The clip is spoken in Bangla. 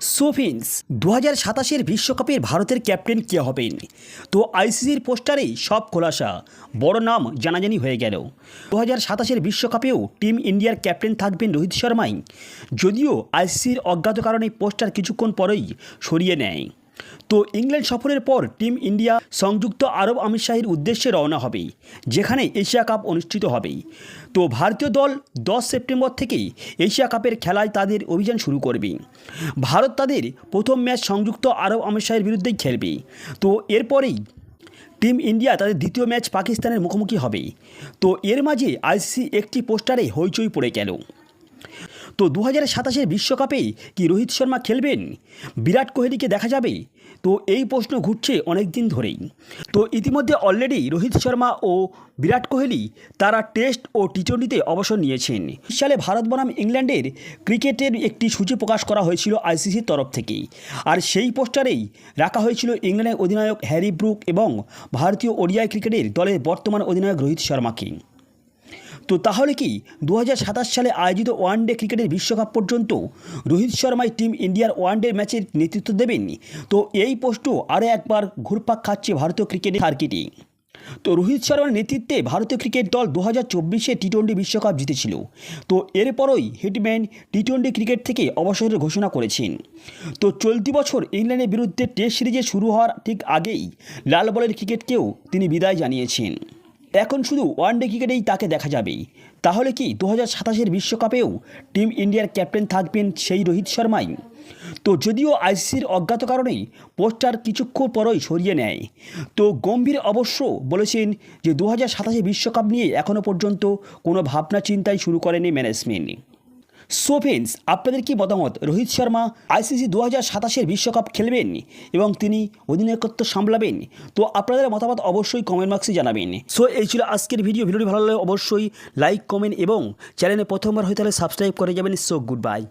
সো ফ্রেন্ডস দু হাজার সাতাশের বিশ্বকাপের ভারতের ক্যাপ্টেন কে হবেন? তো আইসিসির পোস্টারেই সব খোলাসা, বড় নাম জানাজানি হয়ে গেল। দু হাজার সাতাশের বিশ্বকাপেও টিম ইন্ডিয়ার ক্যাপ্টেন থাকবেন রোহিত শর্মাই, যদিও আইসিসির অজ্ঞাত কারণে পোস্টার কিছুক্ষণ পরেই সরিয়ে নেয়। তো ইংল্যান্ড সফরের পর টিম ইন্ডিয়া সংযুক্ত আরব আমিরশাহীর উদ্দেশ্যে রওনা হবে, যেখানে এশিয়া কাপ অনুষ্ঠিত হবে। তো ভারতীয় দল দশ সেপ্টেম্বর থেকেই এশিয়া কাপের খেলায় তাদের অভিযান শুরু করবে। ভারত তাদের প্রথম ম্যাচ সংযুক্ত আরব আমিরশাহীর বিরুদ্ধেই খেলবে। তো এরপরেই টিম ইন্ডিয়া তাদের দ্বিতীয় ম্যাচ পাকিস্তানের মুখোমুখি হবে। তো এর মাঝে আইসিসি একটি পোস্টারে হইচই পড়ে গেল। তো দু হাজার সাতাশের বিশ্বকাপে কি রোহিত শর্মা খেলবেন? বিরাট কোহলিকে দেখা যাবে? তো এই প্রশ্ন ঘুরছে অনেক দিন ধরেই। তো ইতিমধ্যে অলরেডি রোহিত শর্মা ও বিরাট কোহলি তারা টেস্ট ও টি টোয়েন্টিতে অবসর নিয়েছেন। সালে ভারত বনাম ইংল্যান্ডের ক্রিকেটের একটি সূচি প্রকাশ করা হয়েছিল আইসিসির তরফ থেকে আর সেই পোস্টারেই রাখা হয়েছিল ইংল্যান্ডের অধিনায়ক হ্যারি ব্রুক এবং ভারতীয় ওডিআই ক্রিকেটের দলের বর্তমান অধিনায়ক রোহিত শর্মাকে। তো তাহলে কি দু হাজার সাতাশ সালে আয়োজিত ওয়ানডে ক্রিকেটের বিশ্বকাপ পর্যন্ত রোহিত শর্মাই টিম ইন্ডিয়ার ওয়ানডে ম্যাচের নেতৃত্ব দেবেন? তো এই পোস্টও আরও একবার ঘুরপাক খাচ্ছে ভারতীয় ক্রিকেটের সার্কিটে। তো রোহিত শর্মার নেতৃত্বে ভারতীয় ক্রিকেট দল দু হাজার চব্বিশে টি টোয়েন্টি বিশ্বকাপ জিতেছিল। তো এরপরই হিটম্যান টি টোয়েন্টি ক্রিকেট থেকে অবসরের ঘোষণা করেছেন। তো চলতি বছর ইংল্যান্ডের বিরুদ্ধে টেস্ট সিরিজে শুরু হওয়ার ঠিক আগেই লাল বলের ক্রিকেটকেও তিনি বিদায় জানিয়েছেন। এখন শুধু ওয়ানডে ক্রিকেটেই তাকে দেখা যাবে তাহলে কি দু হাজার সাতাশের বিশ্বকাপেও টিম ইন্ডিয়ার ক্যাপ্টেন থাকবেন সেই রোহিত শর্মাই? তো যদিও আইসিসির অজ্ঞাত কারণেই পোস্টার কিছুক্ষণ পরই সরিয়ে নেয়। তো গম্ভীর অবশ্য বলেছেন যে দু হাজার সাতাশে বিশ্বকাপ নিয়ে এখনও পর্যন্ত কোনো ভাবনা চিন্তাই শুরু করেনি ম্যানেজমেন্ট সো ফ্রেন্ডস, আপনাদের কি মতামত? রোহিত শর্মা আইসিসি দু হাজার সাতাশের বিশ্বকাপ খেলবেন এবং তিনি অধিনায়কত্ব সামলাবেন? তো আপনাদের মতামত অবশ্যই কমেন্ট বক্সে জানাবেন। সো এই ছিল আজকের ভিডিও ভিডিওটি ভালো লাগলে অবশ্যই লাইক কমেন্ট এবং চ্যানেলে প্রথমবার হয়ে তাহলে সাবস্ক্রাইব করে যাবেন। So good bye